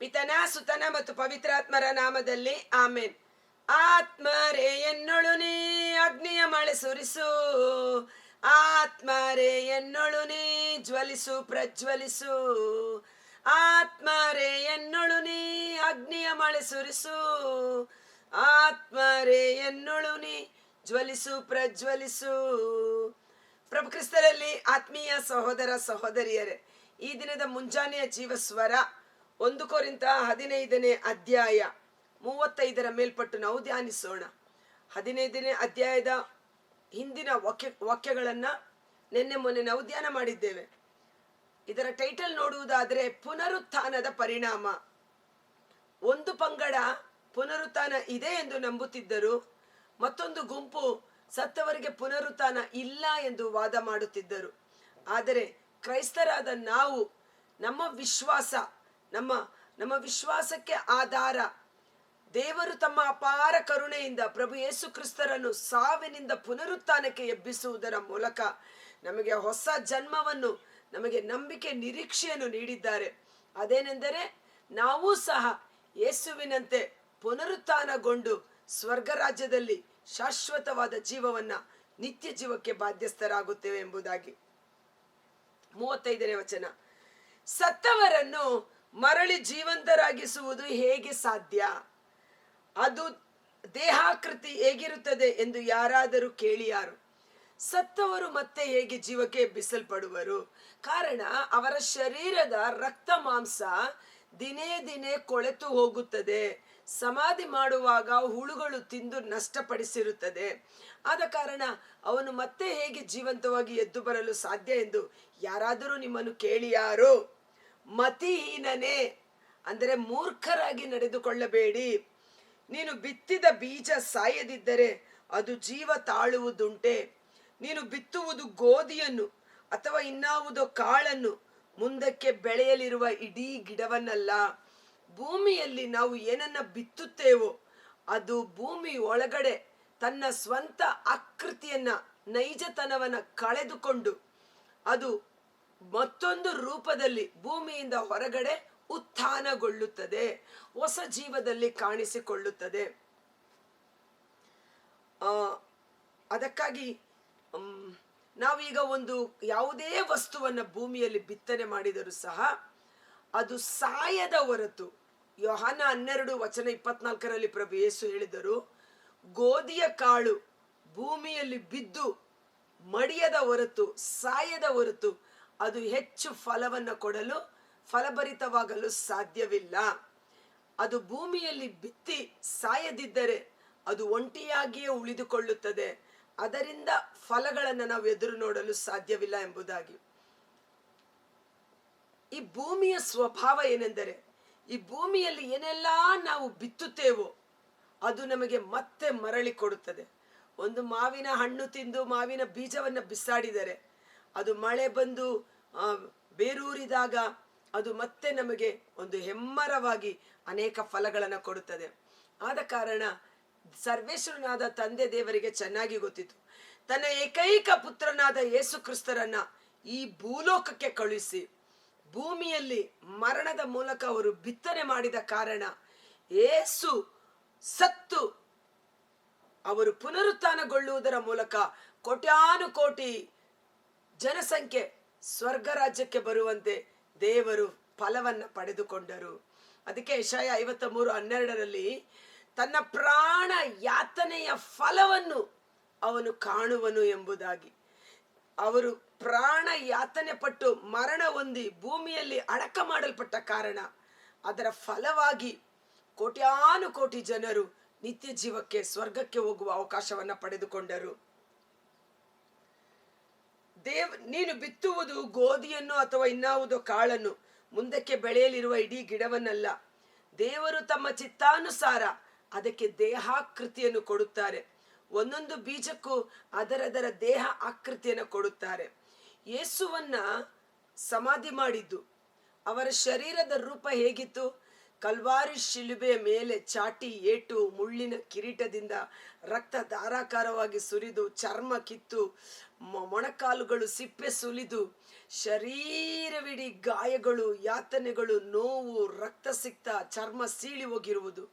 ಪಿತನ ಸುತನ ಮತ್ತು ಪವಿತ್ರಾತ್ಮರ ನಾಮದಲ್ಲಿ ಆಮೇನ್. ಆತ್ಮರೇ ಎನ್ನೊಳು ನೀ, ಅಗ್ನಿಯ ಮಳೆ ಸುರಿಸು. ಆತ್ಮರೇ ಎನ್ನೊಳು ನೀ, ಜ್ವಲಿಸು, ಪ್ರಜ್ವಲಿಸು. ಆತ್ಮರೇ ಎನ್ನೊಳು ನೀ, ಅಗ್ನಿಯ ಮಳೆ ಸುರಿಸು. ಆತ್ಮರೇ ಎನ್ನೊಳು ನೀ, ಜ್ವಲಿಸು, ಪ್ರಜ್ವಲಿಸು. ಪ್ರಭು ಕ್ರಿಸ್ತರಲ್ಲಿ ಆತ್ಮೀಯ ಸಹೋದರ ಸಹೋದರಿಯರೇ, ಈ ದಿನದ ಮುಂಜಾನೆಯ ಜೀವ ಸ್ವರ ಒಂದು ಕೋರಿಂತ ಹದಿನೈದನೇ ಅಧ್ಯಾಯ ಮೂವತ್ತೈದರ ಮೇಲ್ಪಟ್ಟು ನಾವು ಧ್ಯಾನಿಸೋಣ. ಹದಿನೈದನೇ ಅಧ್ಯಾಯದ ಹಿಂದಿನ ವಾಕ್ಯ, ವಾಕ್ಯಗಳನ್ನ ನಿನ್ನೆ ಮೊನ್ನೆ ನಾವು ಧ್ಯಾನ ಮಾಡಿದ್ದೇವೆ. ಇದರ ಟೈಟಲ್ ನೋಡುವುದಾದರೆ ಪುನರುತ್ಥಾನದ ಪರಿಣಾಮ. ಒಂದು ಪಂಗಡ ಪುನರುತ್ಥಾನ ಇದೆ ಎಂದು ನಂಬುತ್ತಿದ್ದರು, ಮತ್ತೊಂದು ಗುಂಪು ಸತ್ತವರಿಗೆ ಪುನರುತ್ಥಾನ ಇಲ್ಲ ಎಂದು ವಾದ ಮಾಡುತ್ತಿದ್ದರು. ಆದರೆ ಕ್ರೈಸ್ತರಾದ ನಾವು ನಮ್ಮ ವಿಶ್ವಾಸ ನಮ್ಮ ನಮ್ಮ ವಿಶ್ವಾಸಕ್ಕೆ ಆಧಾರ. ದೇವರು ತಮ್ಮ ಅಪಾರ ಕರುಣೆಯಿಂದ ಪ್ರಭು ಯೇಸು ಕ್ರಿಸ್ತರನ್ನು ಸಾವಿನಿಂದ ಪುನರುತ್ಥಾನಕ್ಕೆ ಎಬ್ಬಿಸುವುದರ ಮೂಲಕ ನಮಗೆ ಹೊಸ ಜನ್ಮವನ್ನು, ನಮಗೆ ನಂಬಿಕೆ ನಿರೀಕ್ಷೆಯನ್ನು ನೀಡಿದ್ದಾರೆ. ಅದೇನೆಂದರೆ ನಾವು ಸಹ ಯೇಸುವಿನಂತೆ ಪುನರುತ್ಥಾನಗೊಂಡು ಸ್ವರ್ಗ ರಾಜ್ಯದಲ್ಲಿ ಶಾಶ್ವತವಾದ ಜೀವವನ್ನ ನಿತ್ಯ ಜೀವಕ್ಕೆ ಬಾಧ್ಯಸ್ಥರಾಗುತ್ತೇವೆ ಎಂಬುದಾಗಿ. ಮೂವತ್ತೈದನೇ ವಚನ. ಸತ್ತವರನ್ನು ಮರಳಿ ಜೀವಂತರಾಗಿಸುವುದು ಹೇಗೆ ಸಾಧ್ಯ? ಅದು ದೇಹಾಕೃತಿ ಹೇಗಿರುತ್ತದೆ ಎಂದು ಯಾರಾದರೂ ಕೇಳಿಯಾರು. ಸತ್ತವರು ಮತ್ತೆ ಹೇಗೆ ಜೀವಕ್ಕೆ ಬಿಸಲ್ಪಡುವರು? ಕಾರಣ, ಅವರ ಶರೀರದ ರಕ್ತ ಮಾಂಸ ದಿನೇ ದಿನೇ ಕೊಳೆತು ಹೋಗುತ್ತದೆ. ಸಮಾಧಿ ಮಾಡುವಾಗ ಹುಳುಗಳು ತಿಂದು ನಷ್ಟಪಡಿಸಿರುತ್ತದೆ. ಆದ ಕಾರಣ, ಅವನು ಮತ್ತೆ ಹೇಗೆ ಜೀವಂತವಾಗಿ ಎದ್ದು ಬರಲು ಸಾಧ್ಯ ಎಂದು ಯಾರಾದರೂ ನಿಮ್ಮನ್ನು ಕೇಳಿಯಾರೋ? ಮತಿಹೀನನೇ ಅಂದರೆ ಮೂರ್ಖರಾಗಿ ನಡೆದುಕೊಳ್ಳಬೇಡಿ. ನೀನು ಬಿತ್ತಿದ ಬೀಜ ಸಾಯದಿದ್ದರೆ ಅದು ಜೀವ ತಾಳುವುದುಂಟೆ. ನೀನು ಬಿತ್ತುವುದು ಗೋಧಿಯನ್ನು ಅಥವಾ ಇನ್ನಾವುದೋ ಕಾಳನ್ನು ಮುಂದಕ್ಕೆ ಬೆಳೆಯಲಿರುವ ಇಡೀ ಗಿಡವನ್ನಲ್ಲ. ಭೂಮಿಯಲ್ಲಿ ನಾವು ಏನನ್ನ ಬಿತ್ತುತ್ತೇವೋ ಅದು ಭೂಮಿ ಒಳಗಡೆ ತನ್ನ ಸ್ವಂತ ಆಕೃತಿಯನ್ನ, ನೈಜತನವನ್ನ ಕಳೆದುಕೊಂಡು ಅದು ಮತ್ತೊಂದು ರೂಪದಲ್ಲಿ ಭೂಮಿಯಿಂದ ಹೊರಗಡೆ ಉತ್ಥಾನಗೊಳ್ಳುತ್ತದೆ, ಹೊಸ ಜೀವದಲ್ಲಿ ಕಾಣಿಸಿಕೊಳ್ಳುತ್ತದೆ. ಅದಕ್ಕಾಗಿ ನಾವೀಗ ಒಂದು ಯಾವುದೇ ವಸ್ತುವನ್ನ ಭೂಮಿಯಲ್ಲಿ ಬಿತ್ತನೆ ಮಾಡಿದರೂ ಸಹ ಅದು ಸಾಯದ ಹೊರತು, ಯೋಹಾನ ಹನ್ನೆರಡು ವಚನ ಇಪ್ಪತ್ನಾಲ್ಕರಲ್ಲಿ ಪ್ರಭು ಯೇಸು ಹೇಳಿದರು ಗೋಧಿಯ ಕಾಳು ಭೂಮಿಯಲ್ಲಿ ಬಿದ್ದು ಮಡಿಯದ ಹೊರತು, ಸಾಯದ ಹೊರತು ಅದು ಹೆಚ್ಚು ಫಲವನ್ನು ಕೊಡಲು, ಫಲಭರಿತವಾಗಲು ಸಾಧ್ಯವಿಲ್ಲ. ಅದು ಭೂಮಿಯಲ್ಲಿ ಬಿತ್ತಿ ಸಾಯದಿದ್ದರೆ ಅದು ಒಂಟಿಯಾಗಿಯೇ ಉಳಿದುಕೊಳ್ಳುತ್ತದೆ. ಅದರಿಂದ ಫಲಗಳನ್ನು ನಾವು ಎದುರು ನೋಡಲು ಸಾಧ್ಯವಿಲ್ಲ ಎಂಬುದಾಗಿ. ಈ ಭೂಮಿಯ ಸ್ವಭಾವ ಏನೆಂದರೆ, ಈ ಭೂಮಿಯಲ್ಲಿ ಏನೆಲ್ಲ ನಾವು ಬಿತ್ತುತ್ತೇವೋ ಅದು ನಮಗೆ ಮತ್ತೆ ಮರಳಿ ಕೊಡುತ್ತದೆ. ಒಂದು ಮಾವಿನ ಹಣ್ಣು ತಿಂದು ಮಾವಿನ ಬೀಜವನ್ನು ಬಿಸಾಡಿದರೆ ಅದು ಮಳೆ ಬಂದು ಬೇರೂರಿದಾಗ ಅದು ಮತ್ತೆ ನಮಗೆ ಒಂದು ಹೆಮ್ಮರವಾಗಿ ಅನೇಕ ಫಲಗಳನ್ನು ಕೊಡುತ್ತದೆ. ಆದ ಕಾರಣ ಸರ್ವೇಶ್ವರನಾದ ತಂದೆ ದೇವರಿಗೆ ಚೆನ್ನಾಗಿ ಗೊತ್ತಿತ್ತು. ತನ್ನ ಏಕೈಕ ಪುತ್ರನಾದ ಯೇಸು ಕ್ರಿಸ್ತರನ್ನ ಈ ಭೂಲೋಕಕ್ಕೆ ಕಳುಹಿಸಿ, ಭೂಮಿಯಲ್ಲಿ ಮರಣದ ಮೂಲಕ ಅವರು ಬಿತ್ತನೆ ಮಾಡಿದ ಕಾರಣ ಏಸು ಸತ್ತು ಅವರು ಪುನರುತ್ಥಾನಗೊಳ್ಳುವುದರ ಮೂಲಕ ಕೋಟ್ಯಾನು ಕೋಟಿ ಜನಸಂಖ್ಯೆ ಸ್ವರ್ಗ ರಾಜ್ಯಕ್ಕೆ ಬರುವಂತೆ ದೇವರು ಫಲವನ್ನು ಪಡೆದುಕೊಂಡರು. ಅದಕ್ಕೆ ಯಶಾಯ ಐವತ್ತ ಮೂರು ಹನ್ನೆರಡರಲ್ಲಿ ತನ್ನ ಪ್ರಾಣ ಯಾತನೆಯ ಫಲವನ್ನು ಅವನು ಕಾಣುವನು ಎಂಬುದಾಗಿ. ಅವರು ಪ್ರಾಣ ಯಾತನೆ ಪಟ್ಟು ಮರಣ ಹೊಂದಿ ಭೂಮಿಯಲ್ಲಿ ಅಡಕ ಮಾಡಲ್ಪಟ್ಟ ಕಾರಣ ಅದರ ಫಲವಾಗಿ ಕೋಟ್ಯಾನು ಕೋಟಿ ಜನರು ನಿತ್ಯ ಜೀವಕ್ಕೆ ಸ್ವರ್ಗಕ್ಕೆ ಹೋಗುವ ಅವಕಾಶವನ್ನು ಪಡೆದುಕೊಂಡರು. ದೇವ್, ನೀನು ಬಿತ್ತುವುದು ಗೋಧಿಯನ್ನು ಅಥವಾ ಇನ್ನಾವುದೋ ಕಾಳನ್ನು. ಮುಂದಕ್ಕೆ ಬೆಳೆಯಲಿರುವ ಇಡೀ ಗಿಡವನ್ನಲ್ಲ. ದೇವರು ತಮ್ಮ ಚಿತ್ತಾನುಸಾರ ಅದಕ್ಕೆ ದೇಹಾಕೃತಿಯನ್ನು ಕೊಡುತ್ತಾರೆ. ಒಂದೊಂದು ಬೀಜಕ್ಕೂ ಅದರದರ ದೇಹ ಆಕೃತಿಯನ್ನು ಕೊಡುತ್ತಾರೆ. ಯೇಸುವನ್ನ ಸಮಾಧಿ ಮಾಡಿದ್ದು, ಅವರ ಶರೀರದ ರೂಪ ಹೇಗಿತ್ತು? ಕಲ್ವಾರಿ ಶಿಲುಬೆಯ ಮೇಲೆ ಚಾಟಿ ಏಟು ಮುಳ್ಳಿನ ಕಿರೀಟದಿಂದ ರಕ್ತ ಧಾರಾಕಾರವಾಗಿ ಸುರಿದು ಚರ್ಮ ಕಿತ್ತು ಮೊಣಕಾಲುಗಳು ಸಿಪ್ಪೆ ಸುಲಿದು ಶರೀರವಿಡೀ ಗಾಯಗಳು, ಯಾತನೆಗಳು, ನೋವು, ರಕ್ತ ಸಿಕ್ತ, ಚರ್ಮ ಸೀಳಿ ಹೋಗಿರುವುದು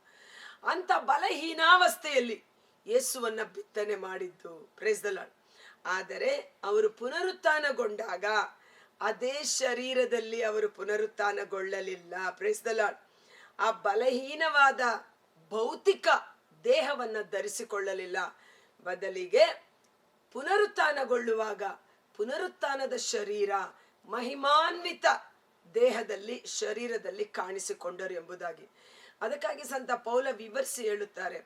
ಅಂತ ಬಲಹೀನಾವಸ್ಥೆಯಲ್ಲಿ ಯೇಸುವನ್ನ ಬಿತ್ತನೆ ಮಾಡಿದ್ದು ಪ್ರೇಸ್ ದ ಲಾರ್ಡ್. ಆದರೆ ಅವರು ಪುನರುತ್ಥಾನಗೊಂಡಾಗ ಅದೇ ಶರೀರದಲ್ಲಿ ಅವರು ಪುನರುತ್ಥಾನಗೊಳ್ಳಲಿಲ್ಲ ಪ್ರೇಸ್ ದ ಲಾರ್ಡ್. ಆ ಬಲಹೀನವಾದ ಭೌತಿಕ ದೇಹವನ್ನ ಧರಿಸಿಕೊಳ್ಳಲಿಲ್ಲ ಬದಲಿಗೆ ಪುನರುತ್ಥಾನಗೊಳ್ಳುವಾಗ ಪುನರುತ್ಥಾನದ ಶರೀರ ಮಹಿಮಾನ್ವಿತ ದೇಹದಲ್ಲಿ ಶರೀರದಲ್ಲಿ ಕಾಣಿಸಿಕೊಂಡರು ಎಂಬುದಾಗಿ. ಅದಕ್ಕಾಗಿ ಸಂತ ಪೌಲ ವಿವರಿಸಿ ಹೇಳುತ್ತಾರೆ,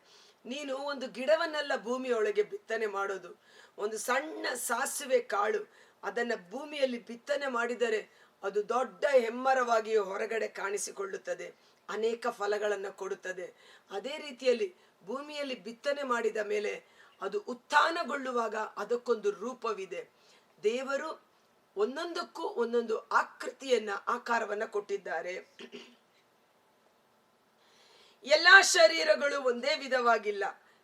ನೀನು ಒಂದು ಗಿಡವನ್ನೆಲ್ಲ ಭೂಮಿಯೊಳಗೆ ಬಿತ್ತನೆ ಮಾಡೋದು, ಒಂದು ಸಣ್ಣ ಸಾಸಿವೆ ಕಾಳು ಅದನ್ನು ಭೂಮಿಯಲ್ಲಿ ಬಿತ್ತನೆ ಮಾಡಿದರೆ ಅದು ದೊಡ್ಡ ಹೆಮ್ಮರವಾಗಿ ಹೊರಗಡೆ ಕಾಣಿಸಿಕೊಳ್ಳುತ್ತದೆ, ಅನೇಕ ಫಲಗಳನ್ನು ಕೊಡುತ್ತದೆ. ಅದೇ ರೀತಿಯಲ್ಲಿ ಭೂಮಿಯಲ್ಲಿ ಬಿತ್ತನೆ ಮಾಡಿದ ಮೇಲೆ ಅದು ಉತ್ಥಾನಗೊಳ್ಳುವಾಗ ಅದಕ್ಕೊಂದು ರೂಪವಿದೆ. ದೇವರು ಒಂದೊಂದಕ್ಕೂ ಒಂದೊಂದು ಆಕೃತಿಯನ್ನ, ಆಕಾರವನ್ನ ಕೊಟ್ಟಿದ್ದಾರೆ. ಎಲ್ಲಾ ಶರೀರಗಳು ಒಂದೇ ವಿಧವಾಗಿಲ್ಲ.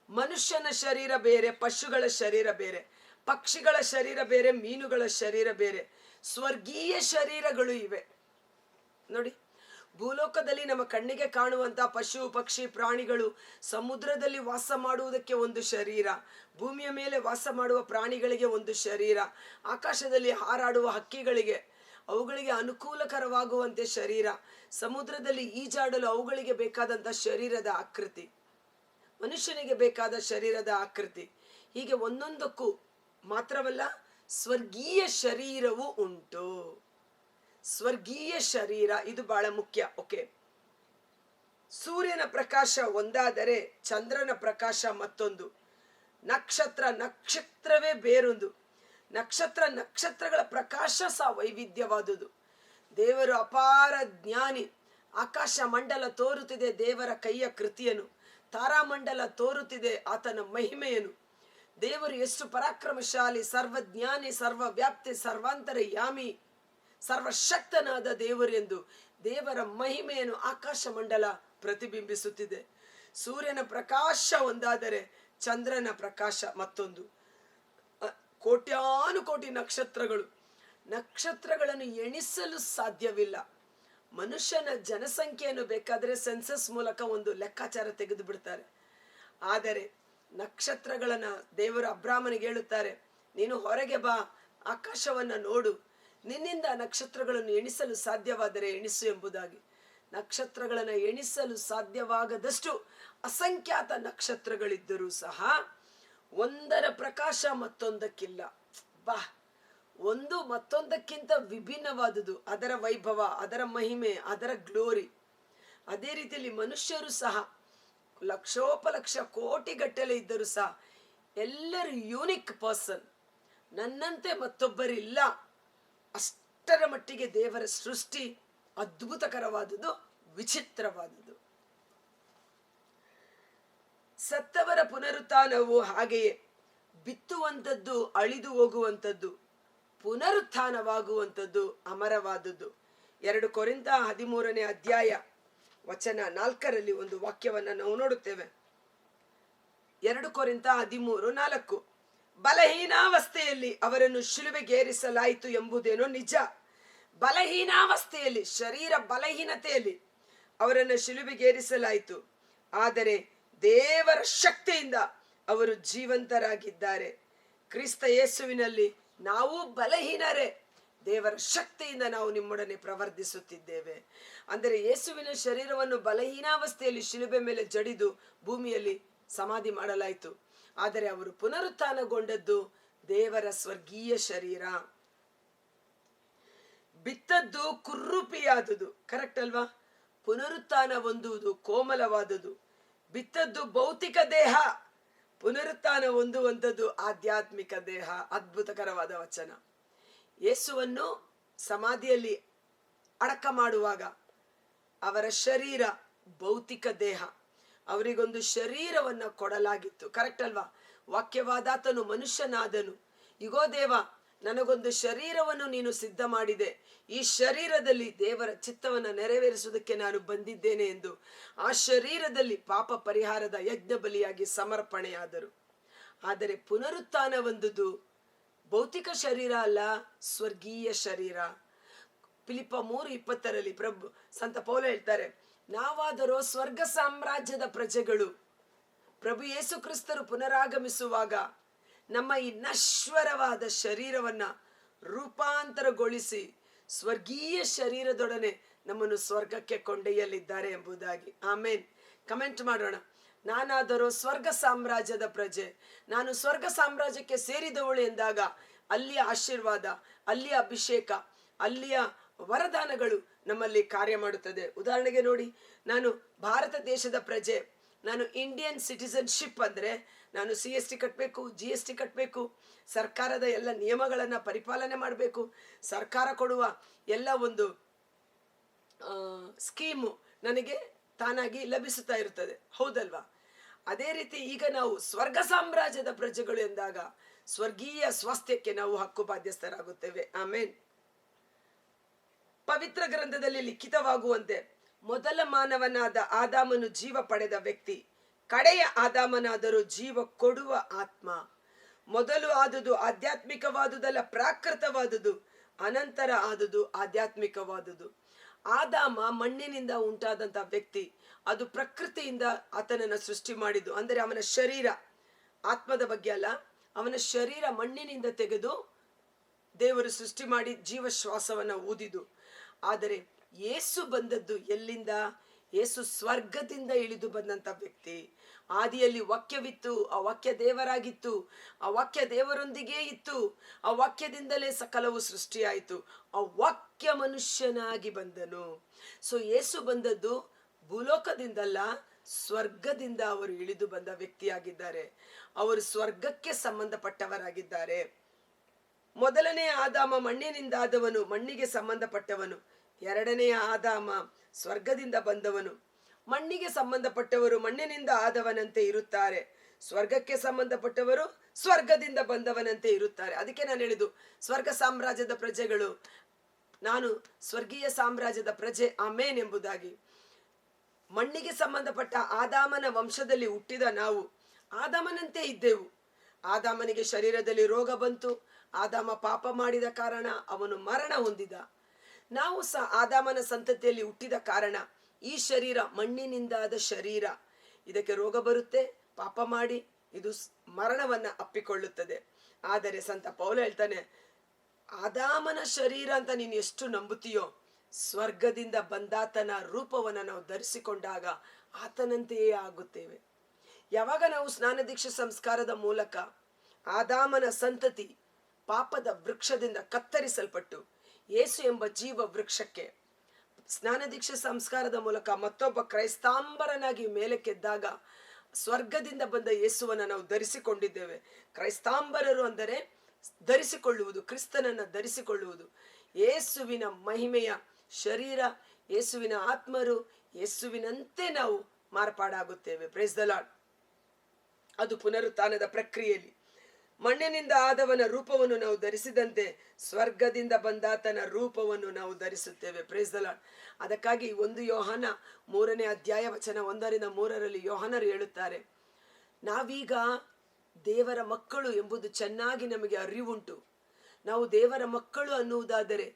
ಮನುಷ್ಯನ ಶರೀರ ಬೇರೆ, ಪಶುಗಳ ಶರೀರ ಬೇರೆ, ಪಕ್ಷಿಗಳ ಶರೀರ ಬೇರೆ, ಮೀನುಗಳ ಶರೀರ ಬೇರೆ, ಸ್ವರ್ಗೀಯ ಶರೀರಗಳು ಇವೆ. ನೋಡಿ. ಭೂಲೋಕದಲ್ಲಿ ನಮ್ಮ ಕಣ್ಣಿಗೆ ಕಾಣುವಂತ ಪಶು, ಪಕ್ಷಿ, ಪ್ರಾಣಿಗಳು ಸಮುದ್ರದಲ್ಲಿ ವಾಸ ಮಾಡುವುದಕ್ಕೆ ಒಂದು ಶರೀರ. ಭೂಮಿಯ ಮೇಲೆ ವಾಸ ಮಾಡುವ ಪ್ರಾಣಿಗಳಿಗೆ ಒಂದು ಶರೀರ. ಆಕಾಶದಲ್ಲಿ ಹಾರಾಡುವ ಹಕ್ಕಿಗಳಿಗೆ, ಅವುಗಳಿಗೆ ಅನುಕೂಲಕರವಾಗುವಂತೆ ಶರೀರ. ಸಮುದ್ರದಲ್ಲಿ ಈಜಾಡಲು ಅವುಗಳಿಗೆ ಬೇಕಾದಂತ ಶರೀರದ ಆಕೃತಿ. ಮನುಷ್ಯನಿಗೆ ಬೇಕಾದ ಶರೀರದ ಆಕೃತಿ. ಹೀಗೆ ಒಂದೊಂದಕ್ಕೂ ಮಾತ್ರವಲ್ಲ, ಸ್ವರ್ಗೀಯ ಶರೀರವು ಉಂಟು. ಸ್ವರ್ಗೀಯ ಶರೀರ, ಇದು ಬಹಳ ಮುಖ್ಯ ಓಕೆ ಸೂರ್ಯನ ಪ್ರಕಾಶ ಒಂದಾದರೆ ಚಂದ್ರನ ಪ್ರಕಾಶ ಮತ್ತೊಂದು. ನಕ್ಷತ್ರ, ನಕ್ಷತ್ರವೇ ಬೇರೊಂದು. ನಕ್ಷತ್ರ, ನಕ್ಷತ್ರಗಳ ಪ್ರಕಾಶ ಸಹ ವೈವಿಧ್ಯವಾದುದು ದೇವರು ಅಪಾರ ಜ್ಞಾನಿ. ಆಕಾಶ ಮಂಡಲ ತೋರುತ್ತಿದೆ ದೇವರ ಕೈಯ ಕೃತಿಯನು ತಾರಾಮಂಡಲ ತೋರುತ್ತಿದೆ ಆತನ ಮಹಿಮೆಯನು ದೇವರು ಎಷ್ಟು ಪರಾಕ್ರಮಶಾಲಿ, ಸರ್ವಜ್ಞಾನಿ, ಸರ್ವವ್ಯಾಪ್ತಿ ಸರ್ವಾಂತರ ಯಾಮಿ ಸರ್ವಶಕ್ತನಾದ ದೇವರೆಂದು ದೇವರ ಮಹಿಮೆಯನ್ನು ಆಕಾಶ ಮಂಡಲ ಪ್ರತಿಬಿಂಬಿಸುತ್ತಿದೆ. ಸೂರ್ಯನ ಪ್ರಕಾಶ ಒಂದಾದರೆ ಚಂದ್ರನ ಪ್ರಕಾಶ ಮತ್ತೊಂದು. ಕೋಟ್ಯಾನು ಕೋಟ್ಯಾನುಕೋಟಿ ನಕ್ಷತ್ರಗಳು. ನಕ್ಷತ್ರಗಳನ್ನು ಎಣಿಸಲು ಸಾಧ್ಯವಿಲ್ಲ. ಮನುಷ್ಯನ ಜನಸಂಖ್ಯೆಯನ್ನು ಬೇಕಾದರೆ ಸೆನ್ಸಸ್ ಮೂಲಕ ಒಂದು ಲೆಕ್ಕಾಚಾರ ತೆಗೆದು ಬಿಡ್ತಾರೆ ಆದರೆ ನಕ್ಷತ್ರಗಳನ್ನು ದೇವರು ಅಬ್ರಾಹ್ಮನಿಗೆ ಹೇಳುತ್ತಾರೆ, ನೀನು ಹೊರಗೆ ಬಾ, ಆಕಾಶವನ್ನ ನೋಡು ನಿನ್ನಿಂದ ನಕ್ಷತ್ರಗಳನ್ನು ಎಣಿಸಲು ಸಾಧ್ಯವಾದರೆ ಎಣಿಸು ಎಂಬುದಾಗಿ. ನಕ್ಷತ್ರಗಳನ್ನು ಎಣಿಸಲು ಸಾಧ್ಯವಾಗದಷ್ಟು ಅಸಂಖ್ಯಾತ ನಕ್ಷತ್ರಗಳಿದ್ದರೂ ಸಹ ಒಂದರ ಪ್ರಕಾಶ ಮತ್ತೊಂದಕ್ಕಿಲ್ಲ. ಬಾ, ಒಂದು ಮತ್ತೊಂದಕ್ಕಿಂತ ವಿಭಿನ್ನವಾದುದು, ಅದರ ವೈಭವ, ಅದರ ಮಹಿಮೆ, ಅದರ ಗ್ಲೋರಿ. ಅದೇ ರೀತಿಯಲ್ಲಿ ಮನುಷ್ಯರು ಸಹ ಲಕ್ಷೋಪಲಕ್ಷ ಕೋಟಿಗಟ್ಟಲೆ ಇದ್ದರೂ ಸಹ ಎಲ್ಲರೂ ಯೂನಿಕ್ ಪರ್ಸನ್. ನನ್ನಂತೆ ಮತ್ತೊಬ್ಬರಿಲ್ಲ. ಅಷ್ಟರ ಮಟ್ಟಿಗೆ ದೇವರ ಸೃಷ್ಟಿ ಅದ್ಭುತಕರವಾದುದು ವಿಚಿತ್ರವಾದುದು ಸತ್ತವರ ಪುನರುತ್ಥಾನವು ಹಾಗೆಯೇ ಬಿತ್ತುವಂಥದ್ದು, ಅಳಿದು ಹೋಗುವಂಥದ್ದು, ಪುನರುತ್ಥಾನವಾಗುವಂಥದ್ದು ಅಮರವಾದದ್ದು. ಎರಡು ಕೊರಿಂದ ಹದಿಮೂರನೇ ಅಧ್ಯಾಯ ವಚನ ನಾಲ್ಕರಲ್ಲಿ ಒಂದು ವಾಕ್ಯವನ್ನು ನಾವು ನೋಡುತ್ತೇವೆ. ಎರಡು ಕೊರಿಂದ ಹದಿಮೂರು ನಾಲ್ಕು. ಬಲಹೀನಾವಸ್ಥೆಯಲ್ಲಿ ಅವರನ್ನು ಶಿಲುಬೆಗೇರಿಸಲಾಯಿತು ಎಂಬುದೇನೋ ನಿಜ. ಬಲಹೀನಾವಸ್ಥೆಯಲ್ಲಿ, ಶರೀರ ಬಲಹೀನತೆಯಲ್ಲಿ ಅವರನ್ನು ಶಿಲುಬೆಗೇರಿಸಲಾಯಿತು. ಆದರೆ ದೇವರ ಶಕ್ತಿಯಿಂದ ಅವರು ಜೀವಂತರಾಗಿದ್ದಾರೆ. ಕ್ರಿಸ್ತ ಯೇಸುವಿನಲ್ಲಿ ನಾವು ಬಲಹೀನರೇ. ದೇವರ ಶಕ್ತಿಯಿಂದ ನಾವು ನಿಮ್ಮೊಡನೆ ಪ್ರವರ್ಧಿಸುತ್ತಿದ್ದೇವೆ. ಅಂದರೆ ಯೇಸುವಿನ ಶರೀರವನ್ನು ಬಲಹೀನಾವಸ್ಥೆಯಲ್ಲಿ ಶಿಲುಬೆ ಮೇಲೆ ಜಡಿದು ಭೂಮಿಯಲ್ಲಿ ಸಮಾಧಿ ಮಾಡಲಾಯಿತು. ಆದರೆ ಅವರು ಪುನರುತ್ಥಾನಗೊಂಡದ್ದು ದೇವರ ಸ್ವರ್ಗೀಯ ಶರೀರ. ಬಿತ್ತದ್ದು ಕುರ್ರುಪಿಯಾದುದು ಕರೆಕ್ಟ್ ಅಲ್ವಾ? ಪುನರುತ್ಥಾನ ಹೊಂದುವುದು ಕೋಮಲವಾದುದು ಬಿತ್ತದ್ದು ಭೌತಿಕ ದೇಹ, ಪುನರುತ್ಥಾನ ಹೊಂದುವಂಥದ್ದು ಆಧ್ಯಾತ್ಮಿಕ ದೇಹ, ಅದ್ಭುತಕರವಾದ ವಚನ. ಯೇಸುವನ್ನು ಸಮಾಧಿಯಲ್ಲಿ ಅಡಕ ಮಾಡುವಾಗ ಅವರ ಶರೀರ ಭೌತಿಕ ದೇಹ. ಅವರಿಗೊಂದು ಶರೀರವನ್ನ ಕೊಡಲಾಗಿತ್ತು. ಕರೆಕ್ಟ್ ಅಲ್ವಾ? ವಾಕ್ಯವಾದಾತನು ಮನುಷ್ಯನಾದನು. ಇಗೋ ದೇವ, ನನಗೊಂದು ಶರೀರವನ್ನು ನೀನು ಸಿದ್ಧ ಮಾಡಿದೆ. ಈ ಶರೀರದಲ್ಲಿ ದೇವರ ಚಿತ್ತವನ್ನು ನೆರವೇರಿಸುವುದಕ್ಕೆ ನಾನು ಬಂದಿದ್ದೇನೆ ಎಂದು. ಆ ಶರೀರದಲ್ಲಿ ಪಾಪ ಪರಿಹಾರದ ಯಜ್ಞ ಬಲಿಯಾಗಿ ಸಮರ್ಪಣೆಯಾದರು. ಆದರೆ ಪುನರುತ್ಥಾನ ಒಂದುದು ಭೌತಿಕ ಶರೀರ ಅಲ್ಲ, ಸ್ವರ್ಗೀಯ ಶರೀರ. ಫಿಲಿಪ ಮೂರು ಇಪ್ಪತ್ತರಲ್ಲಿ ಪ್ರಭು, ಸಂತ ಪೌಲ ಹೇಳ್ತಾರೆ ನಾವಾದರೂ ಸ್ವರ್ಗ ಸಾಮ್ರಾಜ್ಯದ ಪ್ರಜೆಗಳು. ಪ್ರಭು ಯೇಸು ಕ್ರಿಸ್ತರು ಪುನರಾಗಮಿಸುವಾಗ ನಮ್ಮ ಈ ನಶ್ವರವಾದ ಶರೀರವನ್ನ ರೂಪಾಂತರಗೊಳಿಸಿ ಸ್ವರ್ಗೀಯ ಶರೀರದೊಡನೆ ನಮ್ಮನ್ನು ಸ್ವರ್ಗಕ್ಕೆ ಕೊಂಡೊಯ್ಯಲಿದ್ದಾರೆ ಎಂಬುದಾಗಿ. ಆಮೇನ್. ಕಮೆಂಟ್ ಮಾಡೋಣ. ನಾನಾದರೂ ಸ್ವರ್ಗ ಸಾಮ್ರಾಜ್ಯದ ಪ್ರಜೆ. ನಾನು ಸ್ವರ್ಗ ಸಾಮ್ರಾಜ್ಯಕ್ಕೆ ಸೇರಿದವಳು ಎಂದಾಗ ಅಲ್ಲಿಯ ಆಶೀರ್ವಾದ, ಅಲ್ಲಿಯ ಅಭಿಷೇಕ, ಅಲ್ಲಿಯ ವರದಾನಗಳು ನಮ್ಮಲ್ಲಿ ಕಾರ್ಯ ಮಾಡುತ್ತದೆ. ಉದಾಹರಣೆಗೆ ನೋಡಿ, ನಾನು ಭಾರತ ದೇಶದ ಪ್ರಜೆ. ನಾನು ಇಂಡಿಯನ್ ಸಿಟಿಸನ್ಶಿಪ್ ಅಂದರೆ ನಾನು ಸಿ ಎಸ್ ಟಿ ಕಟ್ಟಬೇಕು ಜಿ ಎಸ್ ಟಿ ಕಟ್ಟಬೇಕು ಸರ್ಕಾರದ ಎಲ್ಲ ನಿಯಮಗಳನ್ನು ಪರಿಪಾಲನೆ ಮಾಡಬೇಕು. ಸರ್ಕಾರ ಕೊಡುವ ಎಲ್ಲ ಒಂದು ಸ್ಕೀಮು ನನಗೆ ತಾನಾಗಿ ಲಭಿಸುತ್ತಾ ಇರುತ್ತದೆ. ಹೌದಲ್ವಾ? ಅದೇ ರೀತಿ ಈಗ ನಾವು ಸ್ವರ್ಗ ಸಾಮ್ರಾಜ್ಯದ ಪ್ರಜೆಗಳು ಎಂದಾಗ ಸ್ವರ್ಗೀಯ ಸ್ವಾಸ್ಥ್ಯಕ್ಕೆ ನಾವು ಹಕ್ಕು ಬಾಧ್ಯಸ್ಥರಾಗುತ್ತೇವೆ. ಆಮೇನ್. ಪವಿತ್ರ ಗ್ರಂಥದಲ್ಲಿ ಲಿಖಿತವಾಗುವಂತೆ ಮೊದಲ ಮಾನವನಾದ ಆದಾಮನು ಜೀವ ಪಡೆದ ವ್ಯಕ್ತಿ. ಕಡೆಯ ಆದಾಮನಾದರೂ ಜೀವ ಕೊಡುವ ಆತ್ಮ. ಮೊದಲು ಆದುದು ಆಧ್ಯಾತ್ಮಿಕವಾದುದಲ್ಲ, ಪ್ರಾಕೃತವಾದುದು. ಅನಂತರ ಆದುದು ಆಧ್ಯಾತ್ಮಿಕವಾದುದು. ಆದಾಮ ಮಣ್ಣಿನಿಂದ ಉಂಟಾದಂತ ವ್ಯಕ್ತಿ. ಅದು ಪ್ರಕೃತಿಯಿಂದ ಆತನನ್ನು ಸೃಷ್ಟಿ ಮಾಡಿದ್ದು. ಅಂದರೆ ಅವನ ಶರೀರ. ಆತ್ಮದ ಬಗ್ಗೆ ಅಲ್ಲ. ಅವನ ಶರೀರ ಮಣ್ಣಿನಿಂದ ತೆಗೆದು ದೇವರು ಸೃಷ್ಟಿ ಮಾಡಿ ಜೀವಶ್ವಾಸವನ್ನು ಊದಿದು. ಆದರೆ ಯೇಸು ಬಂದದ್ದು ಎಲ್ಲಿಂದ? ಯೇಸು ಸ್ವರ್ಗದಿಂದ ಇಳಿದು ಬಂದಂತ ವ್ಯಕ್ತಿ. ಆದಿಯಲ್ಲಿ ವಾಕ್ಯವಿತ್ತು, ಆ ವಾಕ್ಯ ದೇವರಾಗಿತ್ತು, ಆ ವಾಕ್ಯ ದೇವರೊಂದಿಗೆ ಇತ್ತು, ಆ ವಾಕ್ಯದಿಂದಲೇ ಸಕಲವು ಸೃಷ್ಟಿಯಾಯಿತು. ಆ ವಾಕ್ಯ ಮನುಷ್ಯನಾಗಿ ಬಂದನು. ಸೊ ಯೇಸು ಬಂದದ್ದು ಭೂಲೋಕದಿಂದಲ್ಲ, ಸ್ವರ್ಗದಿಂದ ಅವರು ಇಳಿದು ಬಂದ ವ್ಯಕ್ತಿಯಾಗಿದ್ದಾರೆ. ಅವರು ಸ್ವರ್ಗಕ್ಕೆ ಸಂಬಂಧಪಟ್ಟವರಾಗಿದ್ದಾರೆ. ಮೊದಲನೆಯ ಆದಾಮ ಮಣ್ಣಿನಿಂದಾದವನು, ಮಣ್ಣಿಗೆ ಸಂಬಂಧಪಟ್ಟವನು. ಎರಡನೆಯ ಆದಾಮ ಸ್ವರ್ಗದಿಂದ ಬಂದವನು. ಮಣ್ಣಿಗೆ ಸಂಬಂಧಪಟ್ಟವರು ಮಣ್ಣಿನಿಂದ ಆದವನಂತೆ ಇರುತ್ತಾರೆ. ಸ್ವರ್ಗಕ್ಕೆ ಸಂಬಂಧಪಟ್ಟವರು ಸ್ವರ್ಗದಿಂದ ಬಂದವನಂತೆ ಇರುತ್ತಾರೆ. ಅದಕ್ಕೆ ನಾನು ಹೇಳಿದು ಸ್ವರ್ಗ ಸಾಮ್ರಾಜ್ಯದ ಪ್ರಜೆಗಳು. ನಾನು ಸ್ವರ್ಗೀಯ ಸಾಮ್ರಾಜ್ಯದ ಪ್ರಜೆ, ಆಮೇನ್ ಎಂಬುದಾಗಿ. ಮಣ್ಣಿಗೆ ಸಂಬಂಧಪಟ್ಟ ಆದಾಮನ ವಂಶದಲ್ಲಿ ಹುಟ್ಟಿದ ನಾವು ಆದಾಮನಂತೆ ಇದ್ದೆವು. ಆದಾಮನಿಗೆ ಶರೀರದಲ್ಲಿ ರೋಗ ಬಂತು. ಆದಾಮ ಪಾಪ ಮಾಡಿದ ಕಾರಣ ಅವನು ಮರಣ ಹೊಂದಿದ. ನಾವು ಸಹ ಆದಾಮನ ಸಂತತಿಯಲ್ಲಿ ಹುಟ್ಟಿದ ಕಾರಣ ಈ ಶರೀರ ಮಣ್ಣಿನಿಂದಾದ ಶರೀರ. ಇದಕ್ಕೆ ರೋಗ ಬರುತ್ತೆ, ಪಾಪ ಮಾಡಿ ಇದು ಮರಣವನ್ನ ಅಪ್ಪಿಕೊಳ್ಳುತ್ತದೆ. ಆದರೆ ಸಂತ ಪೌಲ ಹೇಳ್ತಾನೆ, ಆದಾಮನ ಶರೀರ ಅಂತ ನೀನು ಎಷ್ಟು ನಂಬುತ್ತೀಯೋ, ಸ್ವರ್ಗದಿಂದ ಬಂದಾತನ ರೂಪವನ್ನು ನಾವು ಧರಿಸಿಕೊಂಡಾಗ ಆತನಂತೆಯೇ ಆಗುತ್ತೇವೆ. ಯಾವಾಗ ನಾವು ಸ್ನಾನ ದೀಕ್ಷೆ ಸಂಸ್ಕಾರದ ಮೂಲಕ ಆದಾಮನ ಸಂತತಿ ಪಾಪದ ವೃಕ್ಷದಿಂದ ಕತ್ತರಿಸಲ್ಪಟ್ಟು ಯೇಸು ಎಂಬ ಜೀವ ವೃಕ್ಷಕ್ಕೆ ಸ್ನಾನ ದೀಕ್ಷೆ ಸಂಸ್ಕಾರದ ಮೂಲಕ ಮತ್ತೊಬ್ಬ ಕ್ರೈಸ್ತಾಂಬರನಾಗಿ ಮೇಲಕ್ಕೆದ್ದಾಗ ಸ್ವರ್ಗದಿಂದ ಬಂದ ಯೇಸುವನ್ನು ನಾವು ಧರಿಸಿಕೊಂಡಿದ್ದೇವೆ. ಕ್ರೈಸ್ತಾಂಬರರು ಅಂದರೆ ಧರಿಸಿಕೊಳ್ಳುವುದು, ಕ್ರಿಸ್ತನನ್ನು ಧರಿಸಿಕೊಳ್ಳುವುದು. ಯೇಸುವಿನ ಮಹಿಮೆಯ ಶರೀರ ಯೇಸುವಿನ ಆತ್ಮರು ಯೇಸುವಿನಂತೆ ನಾವು ಮಾರ್ಪಾಡಾಗುತ್ತೇವೆ. ಪ್ರೇಸ್ ದ ಲಾರ್ಡ್ ಅದು ಪುನರುತ್ಥಾನದ ಪ್ರಕ್ರಿಯೆಯಲ್ಲಿ. ಮಣ್ಣಿನಿಂದ ಆದವನ ರೂಪವನ್ನು ನಾವು ಧರಿಸಿದಂತೆ ಸ್ವರ್ಗದಿಂದ ಬಂದಾತನ ರೂಪವನ್ನು ನಾವು ಧರಿಸುತ್ತೇವೆ. ಪ್ರೇಸ್ ದ ಲಾರ್ಡ್ ಅದಕ್ಕಾಗಿ ಒಂದು ಯೋಹನ ಮೂರನೇ ಅಧ್ಯಾಯ ವಚನ ಒಂದರಿಂದ ಮೂರರಲ್ಲಿ ಯೋಹನರು ಹೇಳುತ್ತಾರೆ, ನಾವೀಗ ದೇವರ ಮಕ್ಕಳು ಎಂಬುದು ಚೆನ್ನಾಗಿ ನಮಗೆ ಅರಿವುಂಟು. ನಾವು ದೇವರ ಮಕ್ಕಳು ಅನ್ನುವುದಾದರೆ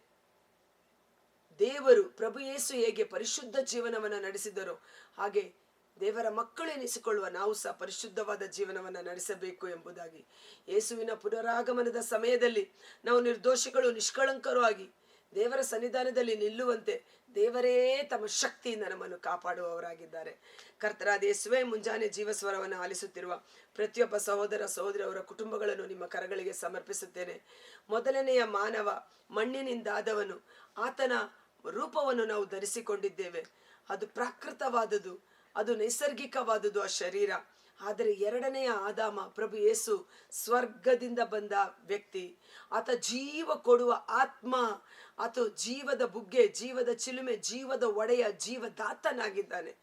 ದೇವರು ಪ್ರಭು ಯೇಸು ಹೇಗೆ ಪರಿಶುದ್ಧ ಜೀವನವನ್ನು ನಡೆಸಿದರೋ ಹಾಗೆ ದೇವರ ಮಕ್ಕಳು ಎನಿಸಿಕೊಳ್ಳುವ ನಾವು ಸಹ ಪರಿಶುದ್ಧವಾದ ಜೀವನವನ್ನು ನಡೆಸಬೇಕು ಎಂಬುದಾಗಿ. ಯೇಸುವಿನ ಪುನರಾಗಮನದ ಸಮಯದಲ್ಲಿ ನಾವು ನಿರ್ದೋಷಿಗಳು, ನಿಷ್ಕಳಂಕರು ಆಗಿ ದೇವರ ಸನ್ನಿಧಾನದಲ್ಲಿ ನಿಲ್ಲುವಂತೆ ದೇವರೇ ತಮ್ಮ ಶಕ್ತಿಯಿಂದ ನಮ್ಮನ್ನು ಕಾಪಾಡುವವರಾಗಿದ್ದಾರೆ. ಕರ್ತರಾದ ಯೇಸುವೆ, ಮುಂಜಾನೆ ಜೀವಸ್ವರವನ್ನು ಆಲಿಸುತ್ತಿರುವ ಪ್ರತಿಯೊಬ್ಬ ಸಹೋದರ ಸಹೋದರಿ ಅವರ ಕುಟುಂಬಗಳನ್ನು ನಿಮ್ಮ ಕರಗಳಿಗೆ ಸಮರ್ಪಿಸುತ್ತೇನೆ. ಮೊದಲನೆಯ ಮಾನವ ಮಣ್ಣಿನಿಂದಾದವನು ಆತನ ರೂಪವನ್ನು ನಾವು ಧರಿಸಿಕೊಂಡಿದ್ದೇವೆ. ಅದು ಪ್ರಾಕೃತವಾದುದು ಅದು ನೈಸರ್ಗಿಕವಾದುದು ಆ ಶರೀರ. ಆದರೆ ಎರಡನೆಯ ಆದಾಮ ಪ್ರಭು ಯೇಸು ಸ್ವರ್ಗದಿಂದ ಬಂದ ವ್ಯಕ್ತಿ. ಆತ ಜೀವ ಕೊಡುವ ಆತ್ಮ, ಆತ ಜೀವದ ಬುಗ್ಗೆ, ಜೀವದ ಚಿಲುಮೆ, ಜೀವದ ಒಡೆಯ, ಜೀವದಾತನಾಗಿದ್ದಾನೆ.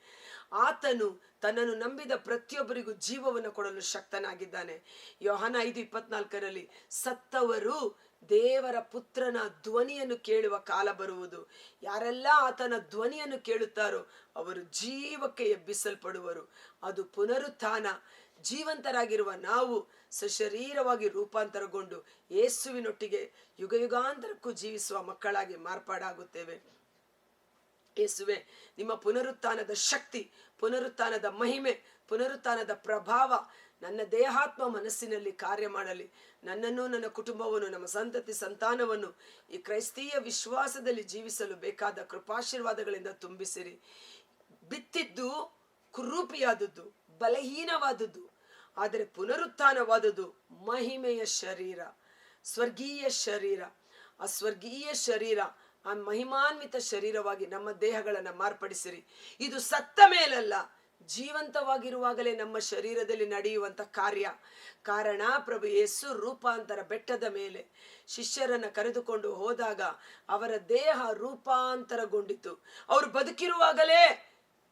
ಆತನು ತನ್ನನ್ನು ನಂಬಿದ ಪ್ರತಿಯೊಬ್ಬರಿಗೂ ಜೀವವನ್ನು ಕೊಡಲು ಶಕ್ತನಾಗಿದ್ದಾನೆ. ಯೋಹನ ಐದು ಇಪ್ಪತ್ನಾಲ್ಕರಲ್ಲಿ, ಸತ್ತವರು ದೇವರ ಪುತ್ರನ ಧ್ವನಿಯನ್ನು ಕೇಳುವ ಕಾಲ ಬರುವುದು. ಯಾರೆಲ್ಲ ಆತನ ಧ್ವನಿಯನ್ನು ಕೇಳುತ್ತಾರೋ ಅವರು ಜೀವಕ್ಕೆ ಎಬ್ಬಿಸಲ್ಪಡುವರು. ಅದು ಪುನರುತ್ಥಾನ. ಜೀವಂತರಾಗಿರುವ ನಾವು ಸಶರೀರವಾಗಿ ರೂಪಾಂತರಗೊಂಡು ಯೇಸುವಿನೊಟ್ಟಿಗೆ ಯುಗ ಯುಗಾಂತರಕ್ಕೂ ಜೀವಿಸುವ ಮಕ್ಕಳಾಗಿ ಮಾರ್ಪಾಡಾಗುತ್ತೇವೆ. ಯೇಸುವೆ, ನಿಮ್ಮ ಪುನರುತ್ಥಾನದ ಶಕ್ತಿ, ಪುನರುತ್ಥಾನದ ಮಹಿಮೆ, ಪುನರುತ್ಥಾನದ ಪ್ರಭಾವ ನನ್ನ ದೇಹಾತ್ಮ ಮನಸ್ಸಿನಲ್ಲಿ ಕಾರ್ಯ ಮಾಡಲಿ. ನನ್ನನ್ನು, ನನ್ನ ಕುಟುಂಬವನ್ನು, ನಮ್ಮ ಸಂತತಿ ಸಂತಾನವನ್ನು ಈ ಕ್ರೈಸ್ತೀಯ ವಿಶ್ವಾಸದಲ್ಲಿ ಜೀವಿಸಲು ಬೇಕಾದ ಕೃಪಾಶೀರ್ವಾದಗಳಿಂದ ತುಂಬಿಸಿರಿ. ಬಿತ್ತಿದ್ದು ಕುರೂಪಿಯಾದದ್ದು, ಬಲಹೀನವಾದದ್ದು, ಆದರೆ ಪುನರುತ್ಥಾನವಾದದ್ದು ಮಹಿಮೆಯ ಶರೀರ, ಸ್ವರ್ಗೀಯ ಶರೀರ. ಆ ಸ್ವರ್ಗೀಯ ಶರೀರ, ಆ ಮಹಿಮಾನ್ವಿತ ಶರೀರವಾಗಿ ನಮ್ಮ ದೇಹಗಳನ್ನು ಮಾರ್ಪಡಿಸಿರಿ. ಇದು ಸತ್ತ ಮೇಲಲ್ಲ ಜೀವಂತವಾಗಿರುವಾಗಲೇ ನಮ್ಮ ಶರೀರದಲ್ಲಿ ನಡೆಯುವಂಥ ಕಾರ್ಯ. ಕಾರಣ ಪ್ರಭು ಯೇಸು ರೂಪಾಂತರ ಬೆಟ್ಟದ ಮೇಲೆ ಶಿಷ್ಯರನ್ನು ಕರೆದುಕೊಂಡು ಹೋದಾಗ ಅವರ ದೇಹ ರೂಪಾಂತರಗೊಂಡಿತು. ಅವರು ಬದುಕಿರುವಾಗಲೇ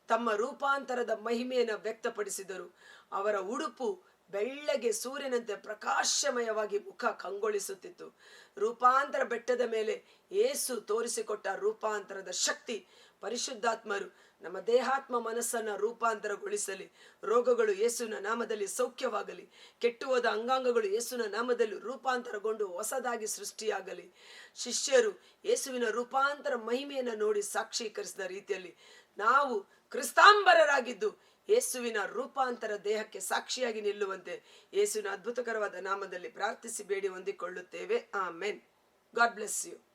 ತಮ್ಮ ರೂಪಾಂತರದ ಮಹಿಮೆಯನ್ನು ವ್ಯಕ್ತಪಡಿಸಿದರು. ಅವರ ಉಡುಪು ಬೆಳ್ಳಗೆ ಸೂರ್ಯನಂತೆ ಪ್ರಕಾಶಮಯವಾಗಿ ಮುಖ ಕಂಗೊಳಿಸುತ್ತಿತ್ತು. ರೂಪಾಂತರ ಬೆಟ್ಟದ ಮೇಲೆ ಏಸು ತೋರಿಸಿಕೊಟ್ಟ ರೂಪಾಂತರದ ಶಕ್ತಿ, ಪರಿಶುದ್ಧಾತ್ಮರು ನಮ್ಮ ದೇಹಾತ್ಮ ಮನಸ್ಸನ್ನ ರೂಪಾಂತರಗೊಳಿಸಲಿ. ರೋಗಗಳು ಯೇಸುನ ನಾಮದಲ್ಲಿ ಸೌಖ್ಯವಾಗಲಿ. ಕೆಟ್ಟು ಹೋದ ಅಂಗಾಂಗಗಳು ಯೇಸುನ ನಾಮದಲ್ಲಿ ರೂಪಾಂತರಗೊಂಡು ಹೊಸದಾಗಿ ಸೃಷ್ಟಿಯಾಗಲಿ. ಶಿಷ್ಯರು ಯೇಸುವಿನ ರೂಪಾಂತರ ಮಹಿಮೆಯನ್ನು ನೋಡಿ ಸಾಕ್ಷೀಕರಿಸಿದ ರೀತಿಯಲ್ಲಿ ನಾವು ಕ್ರಿಸ್ತಾಂಬರರಾಗಿದ್ದು ಯೇಸುವಿನ ರೂಪಾಂತರ ದೇಹಕ್ಕೆ ಸಾಕ್ಷಿಯಾಗಿ ನಿಲ್ಲುವಂತೆ ಯೇಸುವಿನ ಅದ್ಭುತಕರವಾದ ನಾಮದಲ್ಲಿ ಪ್ರಾರ್ಥಿಸಿ ಬೇಡಿ ಹೊಂದಿಕೊಳ್ಳುತ್ತೇವೆ. ಆ ಮೆನ್ ಗಾಡ್ ಬ್ಲೆಸ್ ಯು.